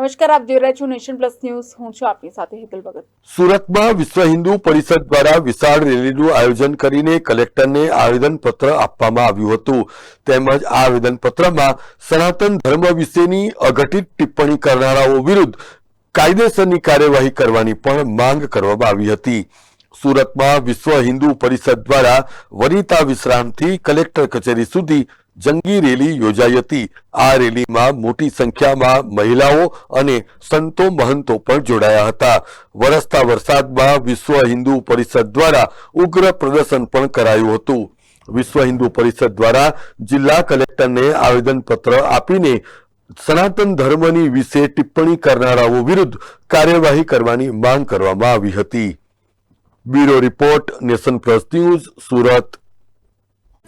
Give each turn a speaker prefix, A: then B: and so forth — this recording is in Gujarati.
A: નમસ્કાર, આપ જોઈ રહ્યા છો નેશન પ્લસ ન્યૂઝ. હું છું આપની સાથે હેતલ ભગત.
B: સુરતમાં વિશ્વ હિન્દુ પરિષદ દ્વારા વિશાળ રેલીનું આયોજન કરીને કલેક્ટરને આવેદનપત્ર આપવામાં આવ્યું હતું. તેમજ આ આવેદનપત્રમાં સનાતન ધર્મ વિશેની અઘટિત ટિપ્પણી કરનારાઓ વિરુદ્ધ કાયદેસરની કાર્યવાહી કરવાની પણ માંગ કરવામાં આવી હતી. સુરતમાં વિશ્વ હિન્દુ પરિષદ દ્વારા વનિતા વિશ્રામથી કલેક્ટર કચેરી સુધી જંગી રેલી યોજાઈ હતી. આ રેલીમાં મોટી સંખ્યામાં મહિલાઓ અને સંતો મહંતો પણ જોડાયા હતા. વરસતા વરસાદમાં વિશ્વ હિન્દુ પરિષદ દ્વારા ઉગ્ર પ્રદર્શન પણ કરાયું હતું. વિશ્વ હિન્દુ પરિષદ દ્વારા જિલ્લા કલેક્ટરને આવેદનપત્ર આપીને સનાતન ધર્મની વિશે ટિપ્પણી કરનારાઓ વિરુદ્ધ કાર્યવાહી કરવાની માંગ કરવામાં આવી હતી. Bureau report nation plus news Surat.